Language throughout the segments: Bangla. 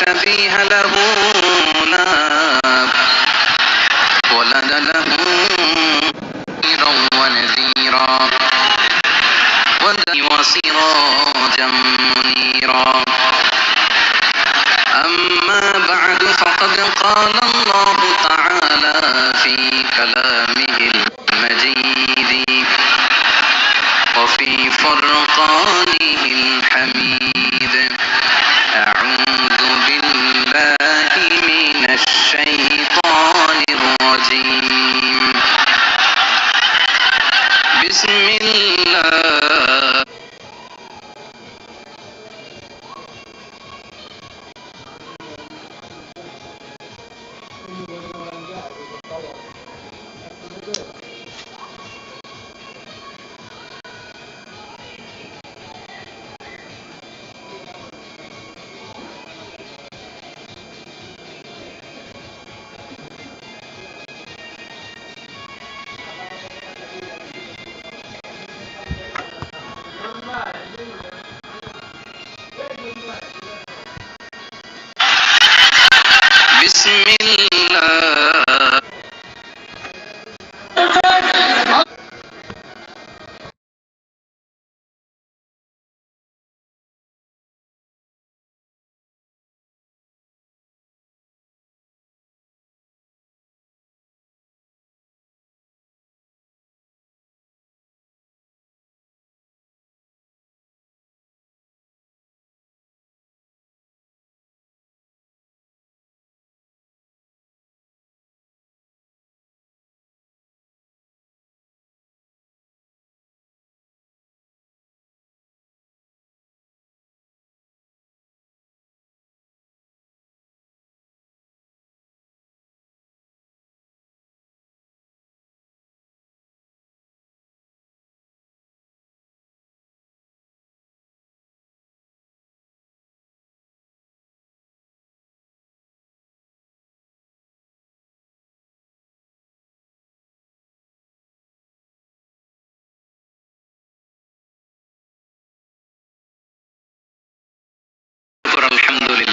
شبيه له لا ولد له نذيرا ونذيرا. ودني وسراجا منيرا. أما بعد فقد قال الله تعالى في كلامه.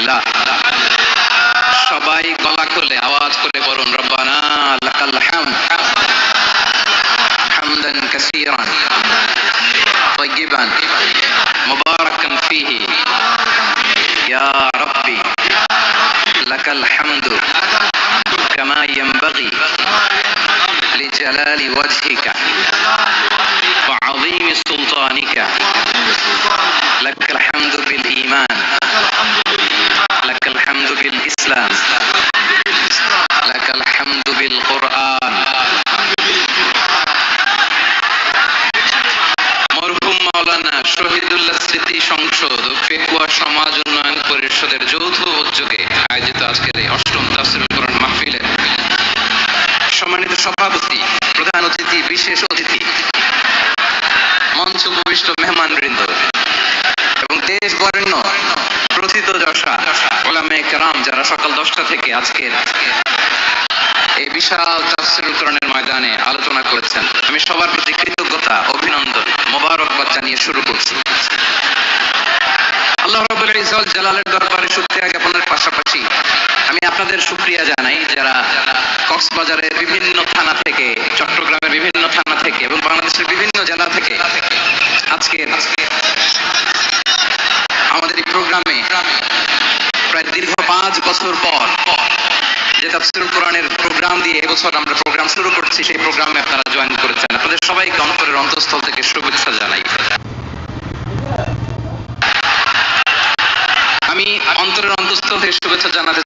আলহামদুলিল্লাহ সবাই গলা খুলে আওয়াজ করে বলুন রব্বানা লাকাল হামদ হামদান কাসীরান طيبا مباركا فيه يا ربي لك الحمد كما ينبغي لجلال وجهك وعظيم سلطانك بالإسلام لك الحمد بالقرآن মরহুম মাওলানা শহীদুল্লাহ স্মৃতি সংসদ ও ফেকুয়া সমাজ উন্নয়ন পরিষদের যৌথ উদ্যোগে আয়োজিত আজকের এই অষ্টম তাফসীরুল কোরআন মাহফিলের সম্মানিত সভাপতি প্রধান অতিথি বিশেষ অতিথি মঞ্চ উপবিষ্ট মেহমান বৃন্দ এবং দেশ বরেণ্য প্রথিত যশা ওলামে কেরাম যারা সকাল দশটা থেকে আজকের এই বিশাল তাফসীরুল কোরআনের ময়দানে আলোচনা করেছেন, আমি সবার প্রতি কৃতজ্ঞতা, অভিনন্দন, মোবারকবাদ জানিয়ে শুরু করছি। আল্লাহ রাব্বুল ইজ্জত জালালের দরবারে শুকরিয়া জ্ঞাপনের পাশাপাশি আমি আপনাদের শুকরিয়া জানাই যারা কক্সবাজারের বিভিন্ন থানা থেকে, চট্টগ্রামের বিভিন্ন থানা থেকে এবং বাংলাদেশের বিভিন্ন জেলা থেকে আজকে আমাদের এই প্রোগ্রামে প্রায় দীর্ঘ পাঁচ বছর পর যে তাফসিরুল কোরআনের প্রোগ্রাম দিয়ে এবছর আমরা প্রোগ্রাম শুরু করছি, সেই প্রোগ্রামে আপনারা জয়েন করেছেন। আপনাদের সবাইকে অন্তরের অন্তঃস্থল থেকে শুভেচ্ছা জানাই। আমি অন্তরের অন্তঃস্থল থেকে শুভেচ্ছা জানাতে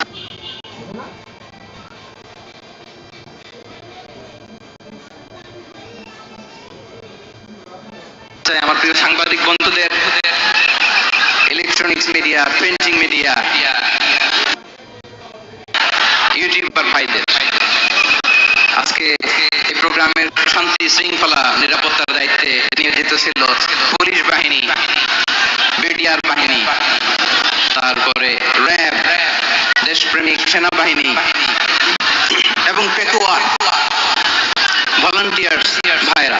আমার প্রিয় সাংবাদিক বন্ধুদের electronics media printing media YouTuber ভাইদের আজকে এই প্রোগ্রামের শান্তি শৃঙ্খলা, নিরাপত্তার দায়িত্বে নিয়োজিত ছিল পুলিশ বাহিনী, বিডিআর বাহিনী, তারপরে র্যাব, দেশপ্রেমিক সেনাবাহিনী এবং পেকুয়া ভলান্টিয়ার্স ভাইরা।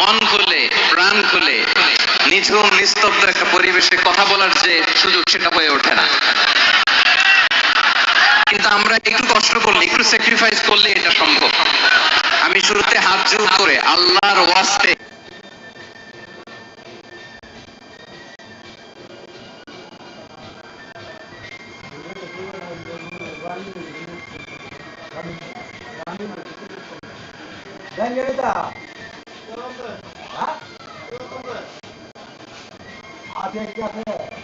মন খুলে, প্রাণ খুলে, নিঝুম, নিস্তব্ধ একটা পরিবেশে কথা বলার যে সুযোগ সেটা হয়ে ওঠে না কিন্তু আমরা একটু কষ্ট করলে, একটু স্যাক্রিফাইস করলে এটা সম্ভব আমি শুরুতে হাত জোর করে আল্লাহর ওয়াস্তে Señorita. che caffè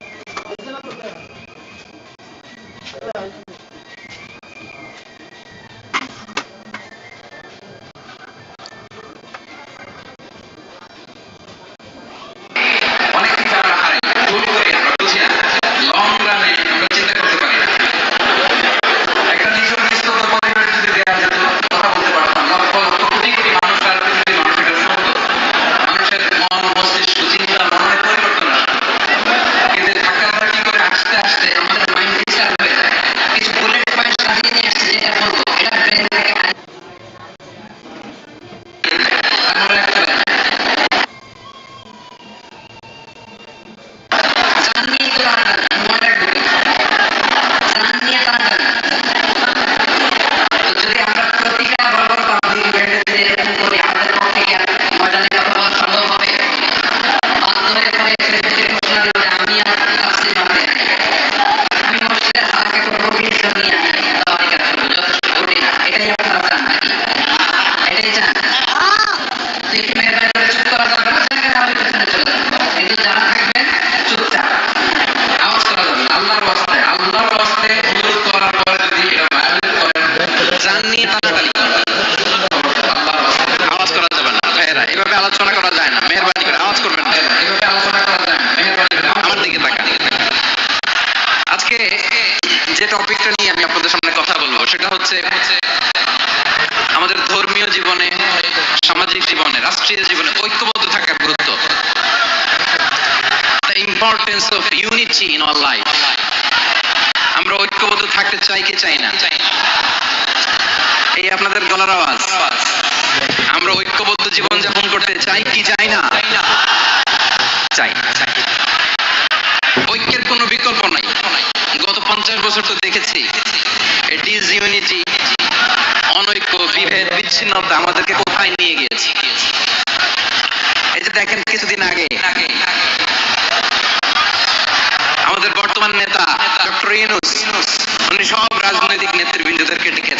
গলার আওয়াজ আমরা ঐক্যবদ্ধ জীবন যাপন করতে চাই কি চাই না? চাই। ঐক্যের কোনো বিকল্প নাই। গত পঞ্চাশ বছর তো দেখেছি ডিজ ইউনিটি অনৈক্য, বিভেদ, বিচ্ছিন্নতা আমাদেরকে কোথায় নিয়ে গিয়েছে? এই যে দেখেন কিছুদিন আগে, আমাদের বর্তমান নেতা ডক্টর ইউনুস, উনি সব রাজনৈতিক নেতৃবৃন্দদেরকে ডেকেছেন।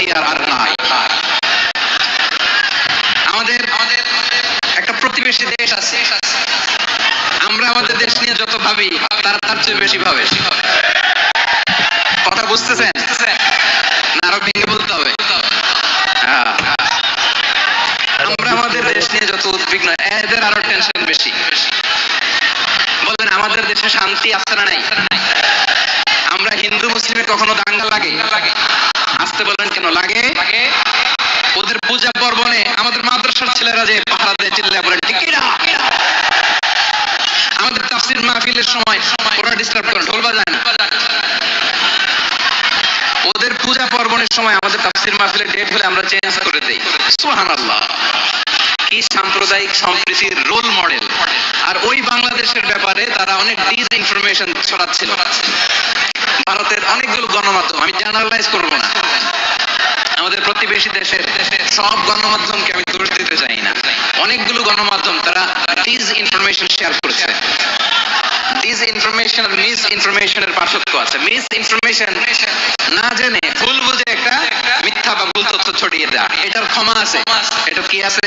হাতিয়ার আর নাই। আমাদের একটা প্রতিবেশী দেশ আছে। আমরা আমাদের দেশ নিয়ে যত ভাবি, তারা তার চেয়ে বেশি ভাবে। কথা বুঝতেছেন? আরও ভেঙে বলতে হবে। হ্যাঁ। আমরা আমাদের দেশ নিয়ে যত উদ্বিগ্ন, এদের আরও টেনশন বেশি। বলেন, আমাদের দেশে শান্তি আছে না নাই? আমরা হিন্দু, মুসলিমে কখনো দাঙ্গা লাগে? আসতে বলেন কেন? লাগে? ওদের পূজা পর্বণে আমাদের মাদ্রাসার ছেলেরা যে পাহারা দিয়ে চিল্লা বলেন ঠিক আমাদের তাফসির মাহফিলের সময় ওরা ডিস্টার্ব করে ঢোল বাজায় না। ওদের পূজা পার্বণের সময় আমাদের তাফসির মাহফিলের ডেট হলে আমরা চেঞ্জ করে দেই। সুবহানাল্লাহ। কি সাম্প্রদায়িক সম্প্রীতির রোল মডেল আর ওই বাংলাদেশের ব্যাপারে তারা অনেক ডিস ইনফরমেশন ছড়াচ্ছিল। ভারতের অনেকগুলো গণমাধ্যম, আমি জেনারেলাইজ করব না। আমাদের প্রতিবেশী দেশের সব গণমাধ্যমকে আমি দোষ দিতে চাই না। অনেকগুলো গণমাধ্যম তারা ডিস ইনফরমেশন শেয়ার করেছে। ডিস ইনফরমেশন আর মিস ইনফরমেশনের পার্থক্য আছে। মিস ইনফরমেশন না জেনে ভুল বুঝে একটা মিথ্যা বা ভুল তথ্য ছড়িয়ে দেওয়া, এটার ক্ষমা আছে। এটা কি আছে?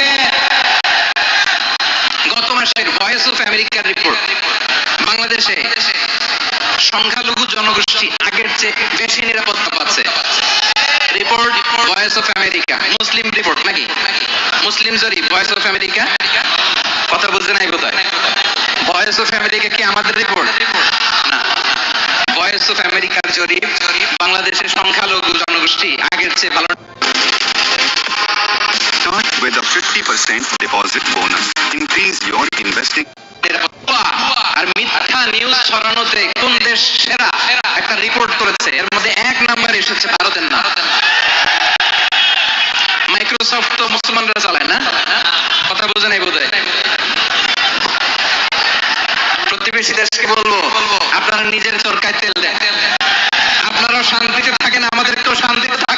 মাসের ভয়েস অফ আমেরিকার রিপোর্ট বাংলাদেশে সংখ্যালঘু জনগোষ্ঠী আগের চেয়ে বেশি নিরাপত্তা পাচ্ছে। Report Voice of America Muslim report নাকি? মুসলিম জরিপ ভয়েস অফ আমেরিকা কথা বুঝতে নাই বোধ ভয়েস অফ আমেরিকা কি আমাদের রিপোর্ট না। ভয়েস অফ আমেরিকার জরিপ বাংলাদেশের সংখ্যালঘু জনগোষ্ঠী আগের চেয়ে ভালো with a 50% deposit bonus. Increase your investing. আর মিথ্যা নিউজ ছড়ানোতে কোন দেশ সেরা? একটা রিপোর্ট করেছে। এর মধ্যে এক নাম্বার এসেছে ভারতের নাম। মাইক্রোসফট তো মুসলমানরা চালায় না? কথা বোঝে নাই বোধ প্রতিবেশী দেশকে বলব, আপনারা নিজের চরকায় তেল দেন। আপনারাও শান্তিতে থাকেন, আমাদেরকেও শান্তিতে সব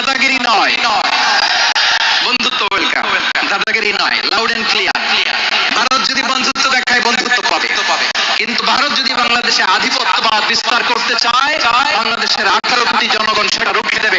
দাদাগিরি নয়। বন্ধুত্ব ওয়েলকাম দাদাগিরি নয় লাউড এন্ড ক্লিয়ার ভারত যদি বন্ধুত্ব দেখায়, বন্ধুত্ব পাবে। কিন্তু ভারত যদি বাংলাদেশে আধিপত্যবাদ বিস্তার করতে চায়, বাংলাদেশের আঠারো কোটি জনগণ সেটা রুখে দেবে।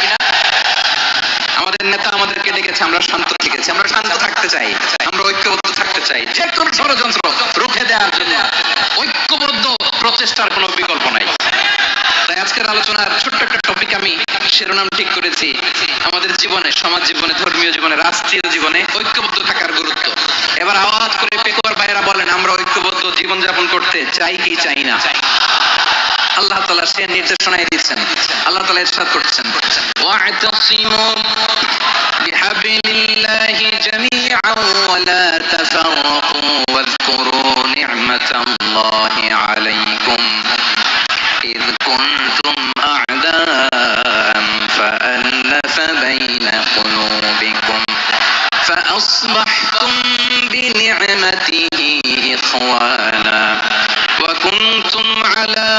নেতা আমাদেরকে ডেকেছে আমরা শান্ত থেকেছি, আমরা শান্ত থাকতে চাই, আমরা ঐক্যবদ্ধ থাকতে চাই। যে কোনো ষড়যন্ত্র রুখে দেওয়ার জন্য ঐক্যবদ্ধ প্রচেষ্টার কোনো বিকল্প নাই। তাই আজকের আলোচনার ছোট্ট একটা টপিক আমি শিরোনাম ঠিক করেছি। আমাদের জীবনে, সমাজ জীবনে, ধর্মীয় জীবনে, রাষ্ট্রীয় জীবনে ঐক্যবদ্ধ থাকার গুরুত্ব। এবার আওয়াজ করে পেকুয়ার ভাইয়েরা বলেন, আমরা ঐক্যবদ্ধ জীবন যাপন করতে চাই কি চাই না। আল্লাহ তাআলা সে নির্দেশনায় দিচ্ছেন আল্লাহ তাআলা ইরশাদ করছেন ওয়া'তাসিমু বিহাবলিল্লাহি জামিআন ওয়া লা তাফাররাকু ওয়াযকুরু নি'মাতাল্লাহি আলাইকুম إذ كنتم أعداء فألف بين قلوبكم فأصبحتم بنعمته إخوانا وكنتم على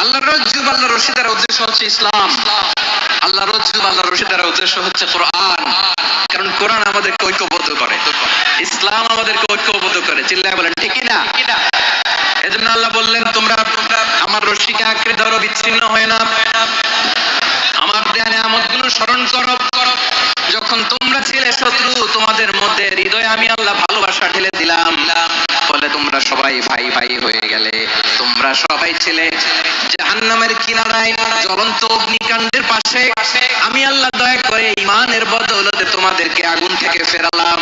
আল্লাহর রজ্জু বা আল্লাহর রশি দ্বারা উদ্দেশ্য হচ্ছে ইসলাম। আল্লাহ রজ্জু বা আল্লাহর রশি দ্বারা উদ্দেশ্য হচ্ছে কোরআন। কারণ কোরআন আমাদেরকে ঐক্যবদ্ধ করে। ইসলাম আমাদেরকে ঐক্যবদ্ধ করে। চিল্লায় বলেন, ঠিক না এজন্য আল্লাহ বললেন, তোমরা আমার রশিকে আঁকড়ে ধরো, বিচ্ছিন্ন হয় না। আমার দেয়া নিয়ামতগুলো স্মরণ করো। যখন তোমরা ছিলে শত্রু, তোমাদের মধ্যে হৃদয়ে আমি আল্লাহ ভালোবাসা ঢেলে দিলাম। ফলে তোমরা সবাই ভাই ভাই হয়ে গেলে। তোমরা সবাই ছিলে জাহান্নামের কিনারায়, জ্বলন্ত অগ্নিকাণ্ডের পাশে। আমি আল্লাহ দয়া করে ইমানের বদৌলতে তোমাদেরকে আগুন থেকে ফেরালাম।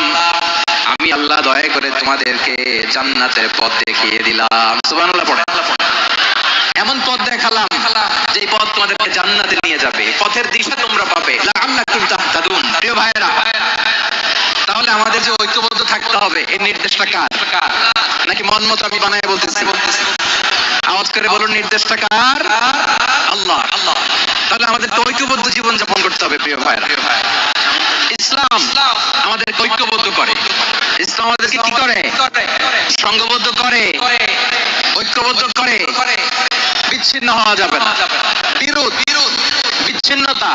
আমি আল্লাহ দয়া করে তোমাদেরকে জান্নাতের পথ দেখিয়ে দিলাম। সুবহানাল্লাহ এমন পথ দেখালাম যে পথ তোমাদেরকে জান্নাতে নিয়ে যাবে। পথের দিশা তোমরা পাবে। লাআল্লাকুম তাহতাদুন। প্রিয় ভাইরা তাহলে আমাদের যে ঐক্যবদ্ধ থাকতে হবে, এই নির্দেশটা কার? নাকি মন মতো আমি বানায় বলতেছি? আওয়াজ করে বলুন, নির্দেশটা কার? আল্লাহ। আল্লাহ তাহলে আমাদের ঐক্যবদ্ধ জীবন যাপন করতে হবে, প্রিয় ভাইরা ইসলাম আমাদের ঐক্যবদ্ধ করে। ইসলাম আমাদেরকে কি করে? সংঘবদ্ধ করে। ঐক্যবদ্ধ করে। বিচ্ছিন্ন হওয়া যাবে না। বিরোধ বিরোধ। বিচ্ছিন্নতা।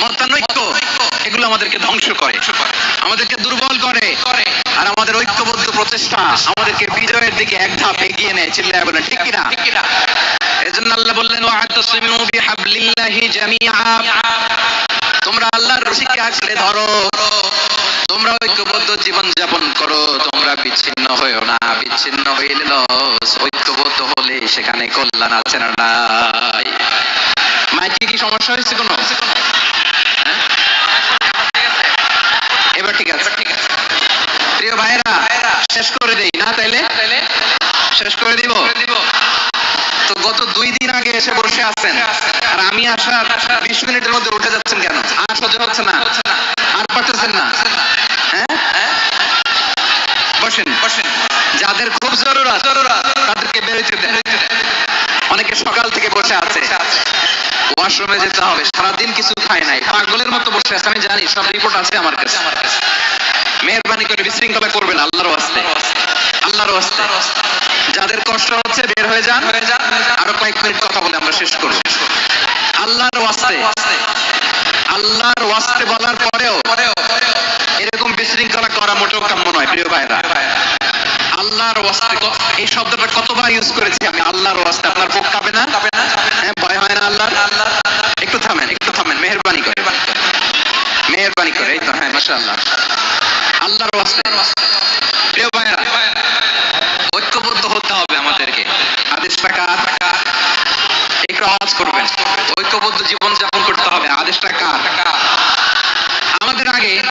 মতানৈক্য এগুলো আমাদেরকে ধ্বংস করে। আমাদেরকে দুর্বল করে। আর আমাদের ঐক্যবদ্ধ প্রচেষ্টা আমাদেরকে বিজয়ের দিকে এক ধাপ এগিয়ে নেয় চিল্লায় বলেন ঠিক কিনা? এজন্য আল্লাহ বললেন ওয়াতাসিমু বিহাবলিল্লাহি জামিআ। তোমরা আল্লাহর রশিকে আঁকড়ে ধরো। তোমরা ঐক্যবদ্ধ জীবন যাপন করো। তোমরা বিচ্ছিন্ন হয়েও না বিচ্ছিন্ন হইলে ঐক্যবদ্ধ হলে সেখানে কল্যাণ আছে না নাই? মাইকে কি সমস্যা হয়েছে কোনো? হ্যাঁ? এবার ঠিক আছে। প্রিয় ভাইরা শেষ করে দেই, না তাইলে? শেষ করে দিব? তো গত দুই দিন আগে এসে বসে আছেন, আর আমি আসার বিশ মিনিটের মধ্যে উঠে যাচ্ছেন কেন? আর সহ্য হচ্ছে না। আর পারতেছেন না। হ্যাঁ? বসেন। বসেন যাদের খুব জরুরত, তাদেরকে বেরোতে দেন। অনেকে সকাল থেকে বসে আছে। ওয়াশরুমে যেতে হবে। সারাদিন কিছু খায় নাই। পাগলের মতো বসে আছে, আমি জানি, সব রিপোর্ট আছে আমার কাছে। মেহরবানি করে বিশৃঙ্খলা করবেন আল্লাহর ওয়াস্তে। আল্লাহর ওয়াস্তে। যাদের কষ্ট হচ্ছে, বের হয়ে যান। হয়ে যান আরও কয়েক মিনিট কথা বলে আমরা শেষ করব। আল্লাহর ওয়াস্তে। আল্লাহর ওয়াস্তে বলার পরেও এরকম বিশৃঙ্খলা করা মোটেও কাম্য নয়, প্রিয় ভাইরা। আল্লাহর ওয়াস্তে এই শব্দটা কতবার ইউজ করেছি আমি? আল্লাহর ওয়াস্তে। আপনার বুক কাঁপে না? ভয় হয় একটু থামেন একটু থামেন, মেহরবানি করে। মেহরবানি করে, এই তো হ্যাঁ মাশাআল্লাহ। আল্লাহর ওয়াস্তে। প্রিয় ভাইরা ঐক্যবদ্ধ হতে হবে আমাদেরকে। আদেশটা কার একটু আওয়াজ করবেন। ঐক্যবদ্ধ জীবন যাপন করতে হবে আদেশটা কার? আমাদের আগে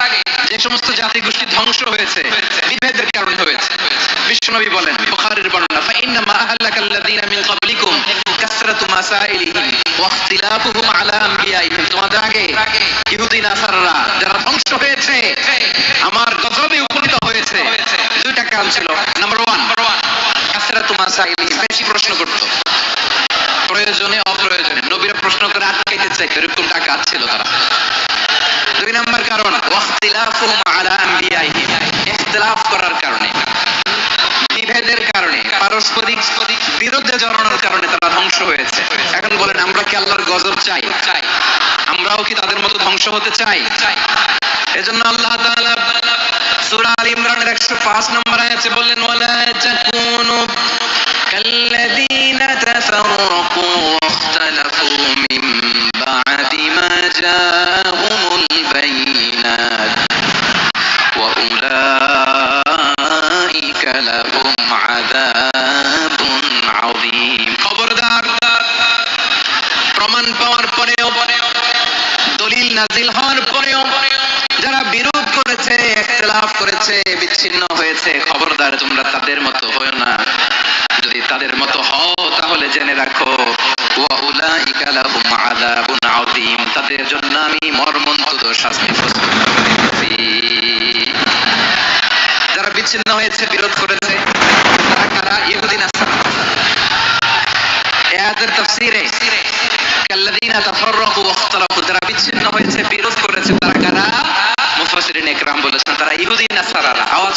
যে সমস্ত জাতি গোষ্ঠী ধ্বংস হয়েছে, বিভেদের কারণে হয়েছে। বিশ্বনবী বলেন, বুখারীর বর্ণনা ফাইন্নামা আহলাকাল্লাযীনা মিন ক্বাবলিকুম কাসরাতু মাসাইলিহিম ওয়া ইখতিলাফুহুম আলা আনবিয়াইহিম তোমাদের আগে ইহুদি নাসারারা যারা ধ্বংস হয়েছে, আমার গজবে উপনীত হয়েছে, দুইটা কারণ ছিল। নাম্বার ওয়ান কাসরাতু মাসাইলিহিম বেশি প্রশ্ন করত। প্রয়োজনে, অপ্রয়োজনে। নবীরা প্রশ্ন করে আটকাইতে চাইতো, এরকম ডাকাত ছিল তারা। দুই নম্বর কারণ ওয়াখতিলাফুহুম আলা আনবিয়াইহিম ইখতিলাফ করার কারণে। বিভেদের পারস্পরিক বিরুদ্ধে জড়ানোর কারণে তারা ধ্বংস হয়েছে। এখন বলেন আমরা কি আল্লাহর গজব চাই? চাই। আমরাও কি তাদের মতো ধ্বংস হতে চাই? এজন্য আল্লাহ তাআলা সূরা আল ইমরানের 105 নম্বর আয়াতে বললেন ওয়ালা তাকুনু কাল্লাযীনা তাফাররাকু ওয়াখতালাফু মিন বা'দি মা জাআহুমুল করেছে বিচ্ছিন্ন হয়েছে, খবরদার তোমরা তাদের মতো হও না। যদি তাদের মতো হও, তাহলে জেনে রাখো, ওয়া তাদের জন্য আমি মর্মন্তুদ শাস্তি যারা বিচ্ছিন্ন হয়েছে, বিরোধ করেছে, তারা কারা? ইহুদি নাসারা এই আয়াতের তাফসীরে, কাল্লাযীনা তাফাররাকু ওয়াখতালাফু, যারা বিচ্ছিন্ন হয়েছে, বিরোধ করেছে তারা কারা মুফাসসিরিন ইকরাম বলেছেন তারা ইহুদি নাসারারা আওয়াজ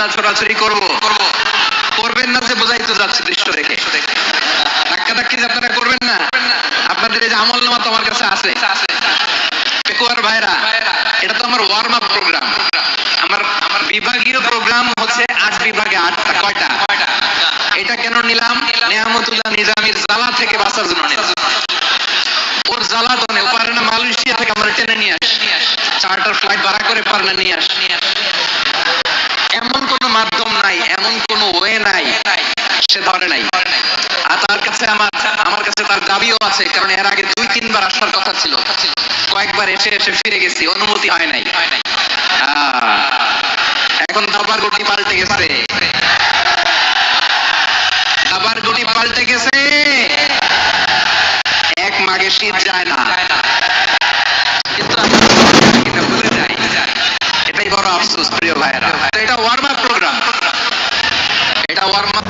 কাদা ছোড়াছড়ি করব। করবেন না যে বোঝাই তো যাচ্ছে দৃশ্য দেখে। ধাক্কা ধাক্কি আপনারা করবেন না, আপনাদের এই যে আমল নামা তো আমার কাছে আছে। ভাইরা, এটা তো আমার ওয়ার্ম আপ প্রোগ্রাম আমার আমার বিভাগীয় প্রোগ্রাম হচ্ছে বিভাগে আটটা, কয়টা? এটা কেন নিলাম? নিয়ামতুল্লাহ জ্বালা থেকে জন্য ওর জ্বালা ও পারে না মালয়েশিয়া থেকে আমরা টেনে নিয়ে আসি। চার্টার ফ্লাইট ভাড়া করে পারে না নিয়ে আসি এমন কোন মাধ্যম নাই এমন কোন নাই, সে ধরে নাই। আর তার কাছে আমার আমার কাছে তার দাবিও আছে, কারণ এর আগে দুই, তিনবার আসার কথা ছিল। কয়েকবার এসে এসে ফিরে গেছি, অনুমতি হয় নাই। এখন দাবার গতি পাল্টে গেছে। দাবার গতি পাল্টে গেছে। এক মাগে শীত যায় না কিন্তু আমরা এটা ভুলে যাই এটাই বড় আফসোস প্রিয় ভাইয়েরা তো এটা ওয়ার্ম আপ প্রোগ্রাম এটা ওয়ার্ম আপ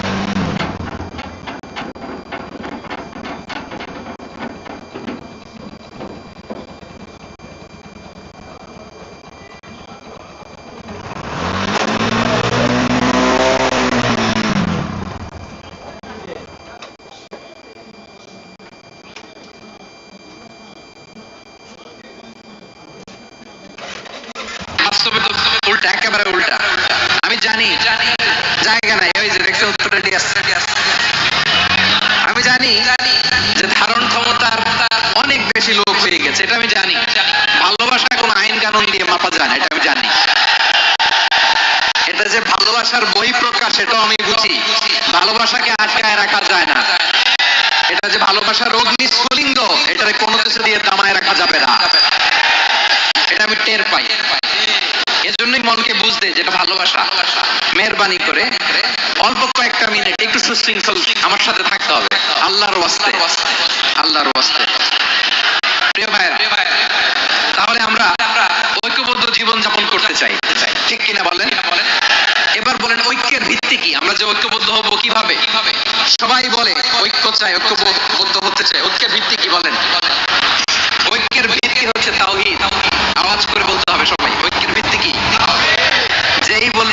বাস্তবে তো উল্টা একেবারে উল্টা আমি জানি জায়গা নাই ওই যে দেখছ উত্তর রেডি আসছে আমি জানি যে ধারণ ক্ষমতার অনেক বেশি লোক হয়ে গেছে, এটা আমি জানি। ভালোবাসা কোনো আইন কানুন দিয়ে মাপা যায় এটা আমি জানি। এটা যে ভালোবাসার বই প্রকাশ এটাও আমি বুঝি। ভালোবাসাকে আটকায় রাখা যায় না। এটা যে ভালোবাসার অগ্নি স্ফুলিঙ্গ এটারে কোনো কিছু দিয়ে দামায় রাখা যাবে না। এটা আমি টের পাই। এজন্যই মনকে বুঝতে যেটা ভালোবাসা। মেহরবানি করে। অল্প কয়েকটা মিনিট একটু সুশৃঙ্খল আমার সাথে থাকতে হবে। আল্লাহর ওয়াস্তে। আল্লাহর ওয়াস্তে। প্রিয় ভাইরা তাহলে আমরা ঐক্যবদ্ধ জীবন যাপন করতে চাই। ঠিক কিনা বলেন? এবার বলেন, ঐক্যের ভিত্তি কি? আমরা যে ঐক্যবদ্ধ হব কীভাবে? সবাই বলে, ঐক্য চাই, ঐক্যবদ্ধ হতে চাই। ঐক্যের ভিত্তি কি বলেন?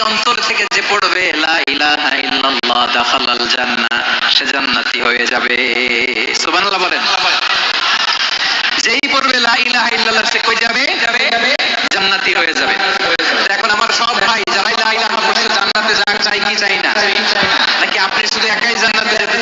অন্তর থেকে যে পড়বে, লা ইলাহা ইল্লাল্লাহ, দাখালাল জান্নাহ সে জান্নাতি হয়ে যাবে। সুবহানাল্লাহ বলেন। যেই পড়বে, লা ইলাহা ইল্লাল্লাহ সে কই যাবে? জান্নাতি হয়ে যাবে। এখন আমার সব ভাই, যারাই লা ইলাহা জান্নাতে যাক, চাই কি চাই না? নাকি আপনি শুধু একাই জান্নাতে যেতে